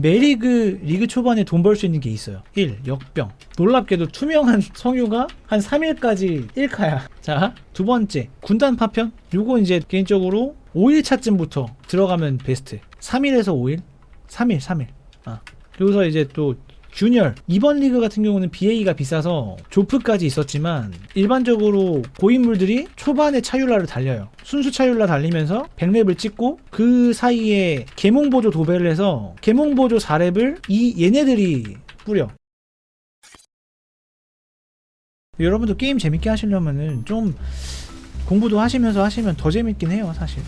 메리그 리그 초반에 돈 벌 수 있는 게 있어요. 1. 역병. 놀랍게도 투명한 성유가 한 3일까지 1카야. 자, 두 번째. 군단 파편. 요거 이제 개인적으로 5일차쯤부터 들어가면 베스트. 3일에서 5일? 3일, 3일. 아. 여기서 이제 또 균열 이번 리그 같은 경우는 BA가 비싸서 조프까지 있었지만 일반적으로 고인물들이 초반에 차율라를 달려요. 순수 차율라 달리면서 100렙을 찍고 그 사이에 계몽보조 도배를 해서 계몽보조 4렙을 이 얘네들이 뿌려. 여러분도 게임 재밌게 하시려면은 좀 공부도 하시면서 하시면 더 재밌긴 해요 사실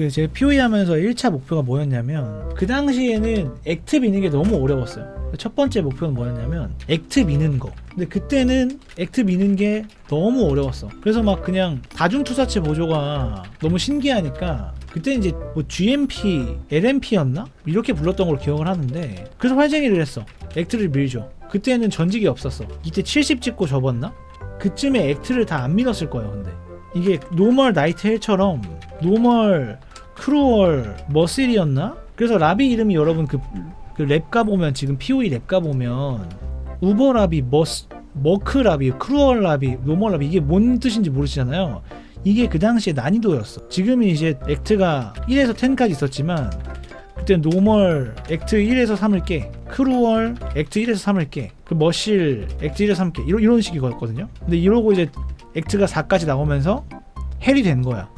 그 제가 POE 하면서 1차 목표가 뭐였냐면 그 당시에는 액트 미는 게 너무 어려웠어요. 첫 번째 목표는 뭐였냐면 액트 미는 거. 근데 그때는 액트 미는 게 너무 어려웠어. 그래서 막 그냥 다중 투사체 보조가 너무 신기하니까 그때 이제 뭐 GMP, LMP였나? 이렇게 불렀던 걸로 기억을 하는데 그래서 활쟁이를 했어. 액트를 밀죠. 그때는 전직이 없었어. 이때 70 찍고 접었나? 그쯤에 액트를 다 안 밀었을 거예요, 근데. 이게 노멀 나이트 헬처럼 노멀 크루얼 머슬이었나? 그래서 라비 이름이 여러분 그, 그 랩가 보면 지금 POE 랩가 보면 우버 라비, 머스, 머크 라비, 크루얼 라비, 노멀 라비 이게 뭔 뜻인지 모르시잖아요. 이게 그 당시에 난이도였어. 지금은 이제 액트가 1에서 10까지 있었지만 그때 노멀 액트 1에서 3을 깨, 크루얼 액트 1에서 3을 깨, 그 머실 액트 1에서 3 깨, 이런 이런 식이거든요. 근데 이러고 이제 액트가 4까지 나오면서 헬이 된 거야.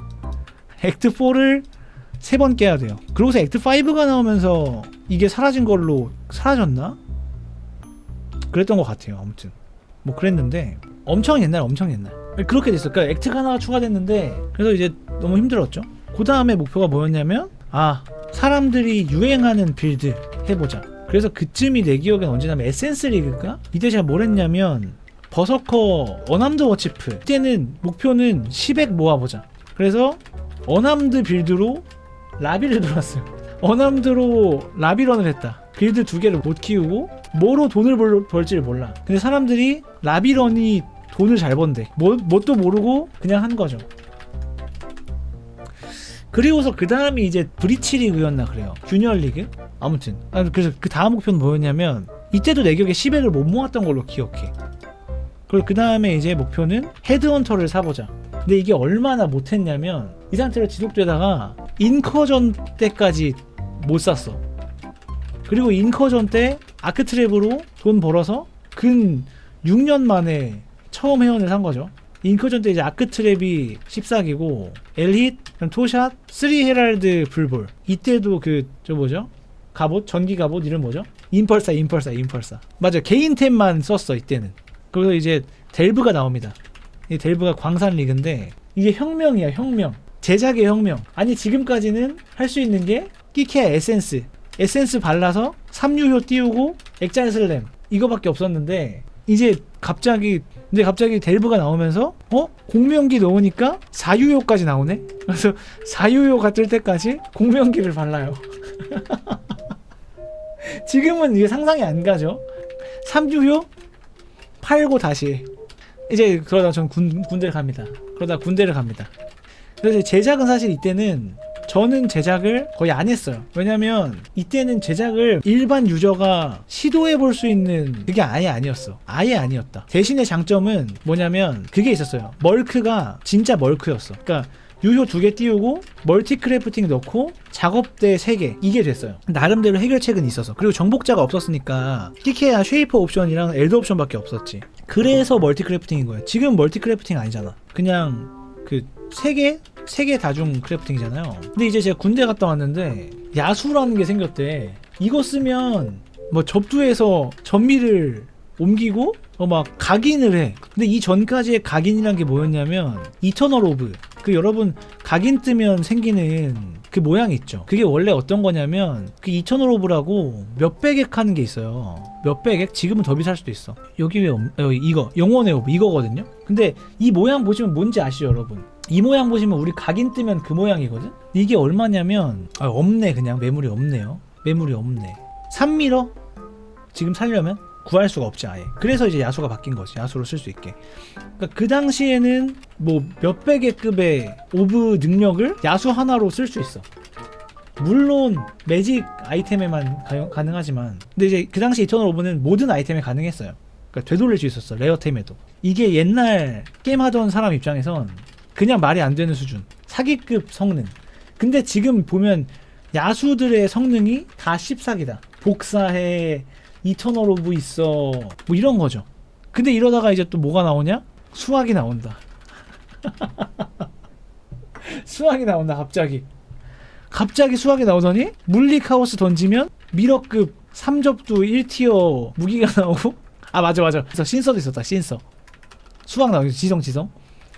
액트 4를 세 번 깨야 돼요. 그러고서 액트 5가 나오면서 이게 사라진 걸로 사라졌나? 그랬던 것 같아요. 아무튼 뭐 그랬는데 엄청 옛날, 엄청 옛날. 그렇게 됐어. 그러니까 액트가 하나가 추가됐는데 그래서 이제 너무 힘들었죠. 그 다음에 목표가 뭐였냐면 아 사람들이 유행하는 빌드 해보자. 그래서 그쯤이 내 기억엔 언제냐면 에센스 리그가 이때 제가 뭘 했냐면 버서커 어남드 워치프 이때는 목표는 10액 모아보자. 그래서 어남드 빌드로 라비를 들었어요. 어남드로 라비런을 했다. 빌드 두 개를 못 키우고 뭐로 돈을 벌, 벌지를 몰라. 근데 사람들이 라비런이 돈을 잘 번대. 뭐, 뭣도 모르고 그냥 한 거죠. 그리고서 그 다음이 이제 브리치 리그였나 그래요. 균열 리그? 아무튼. 아, 그래서 그 다음 목표는 뭐였냐면 이때도 내 기억에 10액을 못 모았던 걸로 기억해. 그리고 그 다음에 이제 목표는 헤드헌터를 사보자. 근데 이게 얼마나 못했냐면 이 상태로 지속되다가 인커전 때까지 못 샀어. 그리고 인커전 때 아크트랩으로 돈 벌어서 근 6년 만에 처음 회원을 산 거죠. 인커전 때 이제 아크트랩이 14기고 엘릿, 토샷, 3 헤랄드 불볼. 이때도 그 저 뭐죠? 갑옷, 전기 갑옷 이름 뭐죠? 인펄사, 인펄사, 인펄사. 맞아, 개인 템만 썼어 이때는. 그래서 이제 델브가 나옵니다. 이 델브가 광산 리그인데 이게 혁명이야, 혁명. 제작의 혁명. 아니 지금까지는 할 수 있는 게 끼케 에센스. 에센스 발라서 삼유효 띄우고 액잔 슬램. 이거밖에 없었는데 이제 갑자기 근데 갑자기 델브가 나오면서 어? 공명기 넣으니까 4유효까지 나오네? 그래서 4유효가 뜰 때까지 공명기를 발라요. 지금은 이게 상상이 안 가죠? 3유효? 팔고 다시. 이제 그러다 전 군, 군대를 갑니다. 그러다 군대를 갑니다 그래서 제작은 사실 이때는 저는 제작을 거의 안 했어요. 왜냐면 이때는 제작을 일반 유저가 시도해 볼 수 있는 그게 아예 아니었어. 아예 아니었다. 대신에 장점은 뭐냐면 그게 있었어요. 멀크가 진짜 멀크였어. 그러니까 유효 두 개 띄우고 멀티 크래프팅 넣고 작업대 세 개 이게 됐어요. 나름대로 해결책은 있어서 그리고 정복자가 없었으니까 키케야 쉐이퍼 옵션이랑 엘드 옵션밖에 없었지. 그래서 멀티 크래프팅인 거예요. 지금 멀티 크래프팅 아니잖아. 그냥 그 세 개? 세 개 다중 크래프팅이잖아요. 근데 이제 제가 군대 갔다 왔는데 야수라는 게 생겼대. 이거 쓰면 뭐 접두해서 전미를 옮기고 어 막 각인을 해. 근데 이 전까지의 각인이란 게 뭐였냐면 이터널 오브. 그 여러분 각인 뜨면 생기는 그 모양 있죠. 그게 원래 어떤 거냐면 그 이터널 오브라고 몇백액 하는 게 있어요. 몇백액? 지금은 더 비쌀 수도 있어. 여기 왜 없, 어, 이거 영원의 오브 이거거든요. 근데 이 모양 보시면 뭔지 아시죠, 여러분? 이 모양 보시면 우리 각인 뜨면 그 모양이거든? 이게 얼마냐면 아, 없네 그냥 매물이 없네요. 매물이 없네. 3미러 지금 살려면 구할 수가 없지 아예. 그래서 이제 야수가 바뀐 거지. 야수로 쓸 수 있게. 그러니까 그 당시에는 뭐 몇백의 급의 오브 능력을 야수 하나로 쓸 수 있어. 물론 매직 아이템에만 가, 가능하지만 근데 이제 그 당시 이터널 오브는 모든 아이템에 가능했어요. 그러니까 되돌릴 수 있었어 레어템에도. 이게 옛날 게임 하던 사람 입장에선 그냥 말이 안 되는 수준. 사기급 성능. 근데 지금 보면 야수들의 성능이 다 씹사기다. 복사해, 이터널 오브 있어, 뭐 이런 거죠. 근데 이러다가 이제 또 뭐가 나오냐? 수학이 나온다. 수학이 나온다, 갑자기. 갑자기 수학이 나오더니 물리 카오스 던지면 미러급 3접두 1티어 무기가 나오고 아 맞아 맞아 그래서 신서도 있었다 신서 수학 나오죠 지성 지성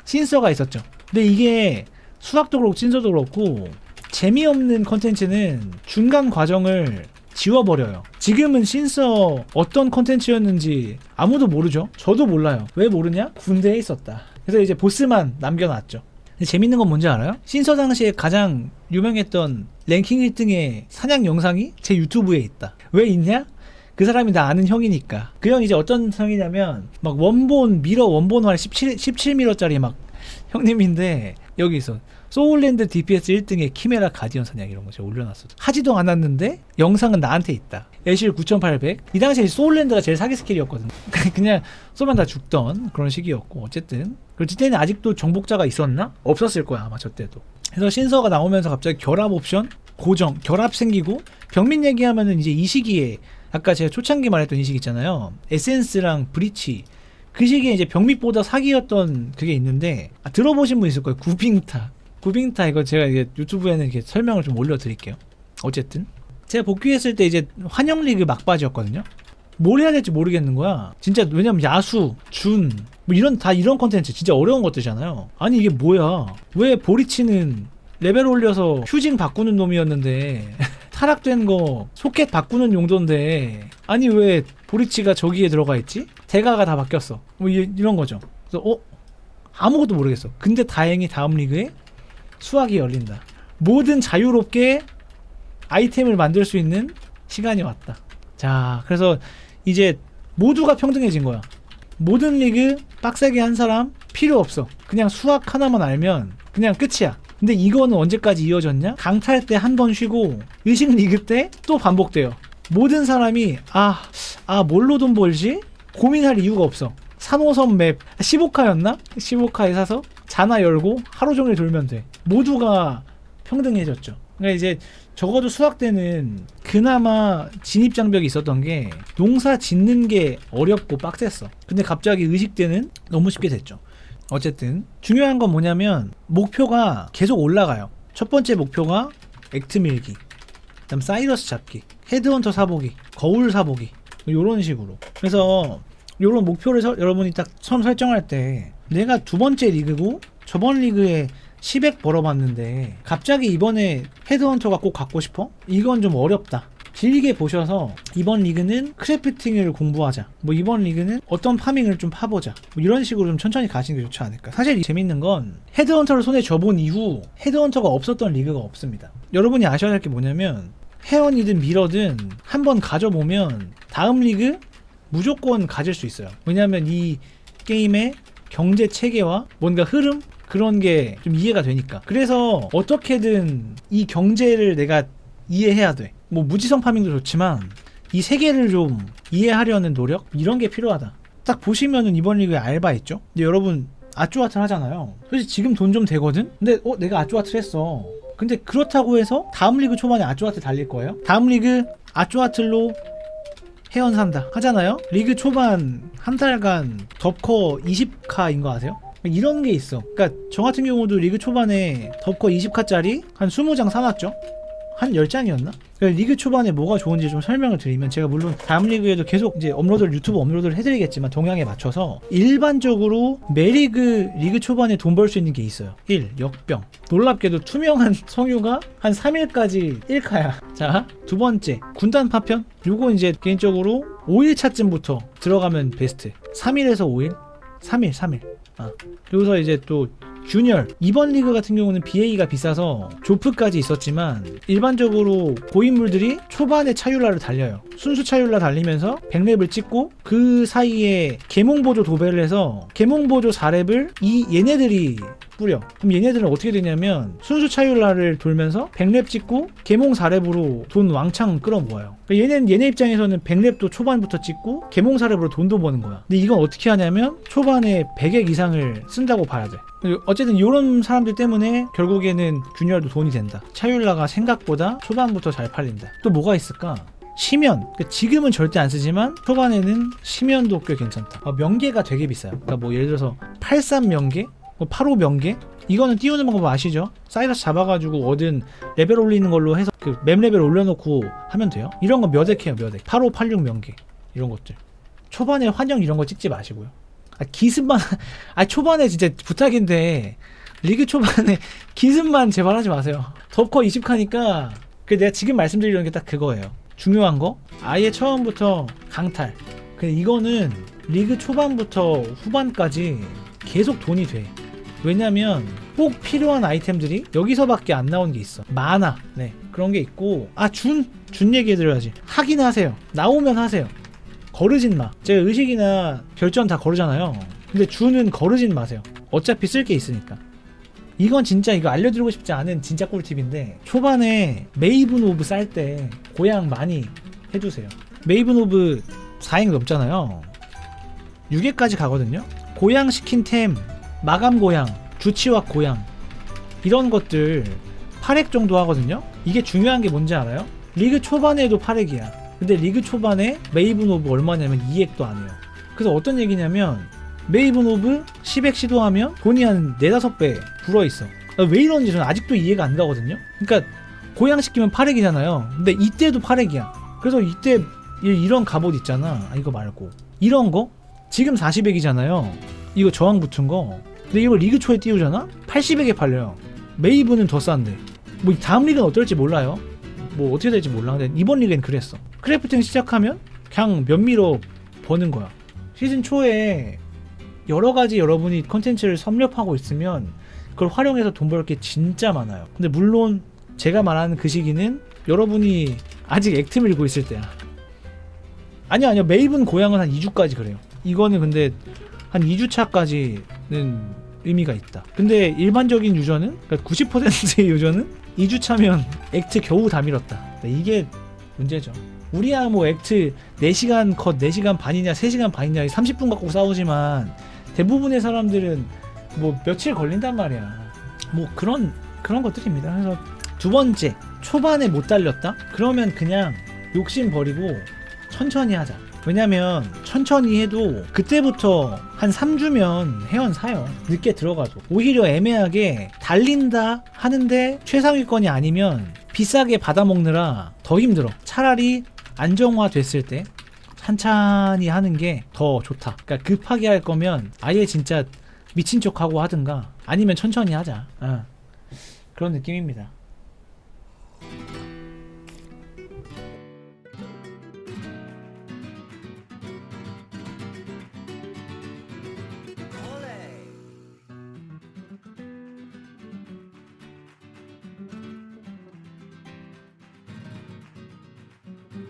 신서가 있었죠. 근데 이게 수학도 그렇고 신서도 그렇고 재미없는 컨텐츠는 중간 과정을 지워버려요. 지금은 신서 어떤 컨텐츠였는지 아무도 모르죠. 저도 몰라요. 왜 모르냐? 군대에 있었다. 그래서 이제 보스만 남겨놨죠. 재밌는 건 뭔지 알아요? 신서 당시에 가장 유명했던 랭킹 1등의 사냥 영상이 제 유튜브에 있다. 왜 있냐? 그 사람이 나 아는 형이니까. 그 형이 이제 어떤 형이냐면 막 원본 미러 원본 활 17, 17미러짜리 막 형님인데 여기 있어. 소울랜드 DPS 1등의 키메라 가디언 사냥 이런 거 제가 올려놨어. 하지도 않았는데 영상은 나한테 있다. 애실 9800. 이 당시에 소울랜드가 제일 사기 스킬이었거든. 그냥 쏘면 다 죽던 그런 시기였고 어쨌든. 그리고 그때는 아직도 정복자가 있었나? 없었을 거야 아마 저 때도. 그래서 신서가 나오면서 갑자기 결합 옵션 고정 결합 생기고 병민 얘기하면은 이제 이 시기에 아까 제가 초창기 말했던 이 시기 있잖아요. 에센스랑 브리치 그 시기에 이제 병밋보다 사기였던 그게 있는데 아, 들어보신 분 있을 거예요. 구빙타. 구빙타 이거 제가 이게 유튜브에는 이렇게 설명을 좀 올려드릴게요. 어쨌든 제가 복귀했을 때 이제 환영 리그 막바지였거든요. 뭘 해야 될지 모르겠는 거야. 진짜 왜냐면 야수, 준, 뭐 이런 다 이런 컨텐츠 진짜 어려운 것들이잖아요. 아니 이게 뭐야? 왜 보리치는 레벨 올려서 휴징 바꾸는 놈이었는데 타락된 거 소켓 바꾸는 용도인데 아니 왜 보리치가 저기에 들어가 있지? 대가가 다 바뀌었어. 뭐 이, 이런 거죠. 그래서 어 아무것도 모르겠어. 근데 다행히 다음 리그에 수학이 열린다. 모든 자유롭게 아이템을 만들 수 있는 시간이 왔다. 자, 그래서 이제 모두가 평등해진 거야. 모든 리그 빡세게 한 사람 필요 없어. 그냥 수학 하나만 알면 그냥 끝이야. 근데 이거는 언제까지 이어졌냐? 강탈 때 한 번 쉬고 의식 리그 때 또 반복돼요. 모든 사람이 아, 아 뭘로 돈 벌지? 고민할 이유가 없어. 산호섬 맵 15카였나? 15카에 사서 자나 열고 하루 종일 돌면 돼. 모두가 평등해졌죠. 그러니까 이제 적어도 수학 때는 그나마 진입 장벽이 있었던 게 농사 짓는 게 어렵고 빡셌어. 근데 갑자기 의식 때는 너무 쉽게 됐죠. 어쨌든 중요한 건 뭐냐면 목표가 계속 올라가요. 첫 번째 목표가 액트 밀기, 그다음 사이러스 잡기, 헤드헌터 사보기, 거울 사보기 이런 식으로. 그래서 이런 목표를 서- 여러분이 딱 처음 설정할 때 내가 두 번째 리그고 저번 리그에 10액 벌어봤는데 갑자기 이번에 헤드헌터가 꼭 갖고 싶어? 이건 좀 어렵다. 길게 보셔서 이번 리그는 크래프팅을 공부하자. 뭐 이번 리그는 어떤 파밍을 좀 파보자. 뭐 이런 식으로 좀 천천히 가시는 게 좋지 않을까. 사실 재밌는 건 헤드헌터를 손에 쥐어본 이후 헤드헌터가 없었던 리그가 없습니다. 여러분이 아셔야 할 게 뭐냐면 회원이든 미러든 한번 가져보면 다음 리그 무조건 가질 수 있어요. 왜냐하면 이 게임의 경제 체계와 뭔가 흐름 그런 게 좀 이해가 되니까. 그래서 어떻게든 이 경제를 내가 이해해야 돼. 뭐 무지성 파밍도 좋지만 이 세계를 좀 이해하려는 노력 이런 게 필요하다. 딱 보시면은 이번 리그에 알바 있죠. 근데 여러분 아쭈아트 하잖아요. 솔직히 지금 돈 좀 되거든. 근데 어 내가 아쭈아트 했어. 근데 그렇다고 해서 다음 리그 초반에 아쭈아트 달릴 거예요? 다음 리그 아쭈아틀로 회원 산다 하잖아요. 리그 초반 한 달간 덥커 20카인 거 아세요? 이런 게 있어. 그러니까 저 같은 경우도 리그 초반에 덥커 20카짜리 한 20장 사놨죠. 한 10장이었나? 그러니까 리그 초반에 뭐가 좋은지 좀 설명을 드리면 제가 물론 다음 리그에도 계속 이제 업로드를 유튜브 업로드를 해드리겠지만 동향에 맞춰서 일반적으로 매리그 리그 초반에 돈 벌 수 있는 게 있어요. 1. 역병. 놀랍게도 투명한 성유가 한 3일까지 1카야. 자 두 번째. 군단 파편. 요거 이제 개인적으로 5일차쯤부터 들어가면 베스트. 3일에서 5일? 3일 3일. 아 여기서 이제 또 균열 이번 리그 같은 경우는 BA가 비싸서 조프까지 있었지만 일반적으로 고인물들이 초반에 차율라를 달려요 순수 차율라 달리면서 100렙을 찍고 그 사이에 계몽보조 도배를 해서 계몽보조 4렙을 이 얘네들이 뿌려. 그럼 얘네들은 어떻게 되냐면 순수 차율라를 돌면서 100렙 찍고 개몽 4렙으로 돈 왕창 끌어모아요. 그러니까 얘네는 얘네 입장에서는 100렙도 초반부터 찍고 개몽 4렙으로 돈도 버는 거야. 근데 이건 어떻게 하냐면 초반에 100액 이상을 쓴다고 봐야 돼. 어쨌든 이런 사람들 때문에 결국에는 균열도 돈이 된다. 차율라가 생각보다 초반부터 잘 팔린다. 또 뭐가 있을까? 시면 그러니까 지금은 절대 안 쓰지만 초반에는 시면도 꽤 괜찮다. 아, 명계가 되게 비싸요. 그러니까 뭐 예를 들어서 83 명계? 뭐 85 명계? 이거는 띄우는 방법 아시죠? 사이러스 잡아가지고 얻은 레벨 올리는 걸로 해서 그 맵 레벨 올려놓고 하면 돼요. 이런 거 몇 액 해요 몇액? 85 86 명계. 이런 것들. 초반에 환영 이런 거 찍지 마시고요. 아 기습만 아 초반에 진짜 부탁인데 리그 초반에 기습만 제발 하지 마세요. 덥커 20카니까 그 내가 지금 말씀드리는 게 딱 그거예요 중요한 거 아예 처음부터 강탈. 근데 이거는 리그 초반부터 후반까지 계속 돈이 돼. 왜냐면 꼭 필요한 아이템들이 여기서밖에 안 나오는 게 있어. 많아. 네. 그런 게 있고 아준준 얘기 해드려야지. 하긴 하세요. 나오면 하세요. 거르진 마. 제가 의식이나 결전 다 거르잖아요. 근데 주는 거르진 마세요. 어차피 쓸 게 있으니까. 이건 진짜 이거 알려드리고 싶지 않은 진짜 꿀팁인데 초반에 메이븐 오브 쌀 때 고양 많이 해주세요. 메이븐 오브 4행 넘잖아요. 6회까지 가거든요. 고양 시킨 템 마감 고양 주치와 고양 이런 것들 8획 정도 하거든요. 이게 중요한 게 뭔지 알아요? 리그 초반에도 8획이야. 근데 리그 초반에 메이븐 오브 얼마냐면 2획도 안 해요. 그래서 어떤 얘기냐면 메이븐 오브 10획 시도하면 돈이 한 4, 5배 불어있어. 왜 이런지 저는 아직도 이해가 안 가거든요. 그러니까 고양시키면 8획이잖아요. 근데 이때도 8획이야. 그래서 이때 이- 이런 갑옷 있잖아. 아, 이거 말고. 이런 거? 지금 40획이잖아요. 이거 저항 붙은 거. 근데 이걸 리그 초에 띄우잖아? 80획에 팔려요. 메이브는 더 싼데. 뭐 다음 리그는 어떨지 몰라요. 뭐 어떻게 될지 몰라. 근데 이번 리그엔 그랬어. 크래프팅 시작하면 그냥 면미로 버는 거야. 시즌 초에 여러 가지 여러분이 컨텐츠를 섭렵하고 있으면 그걸 활용해서 돈 벌 게 진짜 많아요. 근데 물론 제가 말하는 그 시기는 여러분이 아직 액트 밀고 있을 때야. 아니요, 아니요. 메이븐 고양은 한 2주까지 그래요. 이거는 근데 한 2주차까지는 의미가 있다. 근데 일반적인 유저는, 그러니까 90%의 유저는 2주 차면 액트 겨우 다 밀었다. 이게 문제죠. 우리야 뭐 액트 4시간 컷 4시간 반이냐 3시간 반이냐 30분 갖고 싸우지만 대부분의 사람들은 뭐 며칠 걸린단 말이야. 뭐 그런 그런 것들입니다. 그래서 두 번째 초반에 못 달렸다? 그러면 그냥 욕심 버리고 천천히 하자. 왜냐면 천천히 해도 그때부터 한 3주면 회원 사요. 늦게 들어가도. 오히려 애매하게 달린다 하는데 최상위권이 아니면 비싸게 받아먹느라 더 힘들어. 차라리 안정화 됐을 때 천천히 하는 게 더 좋다. 그러니까 급하게 할 거면 아예 진짜 미친 척 하고 하든가 아니면 천천히 하자. 어. 그런 느낌입니다.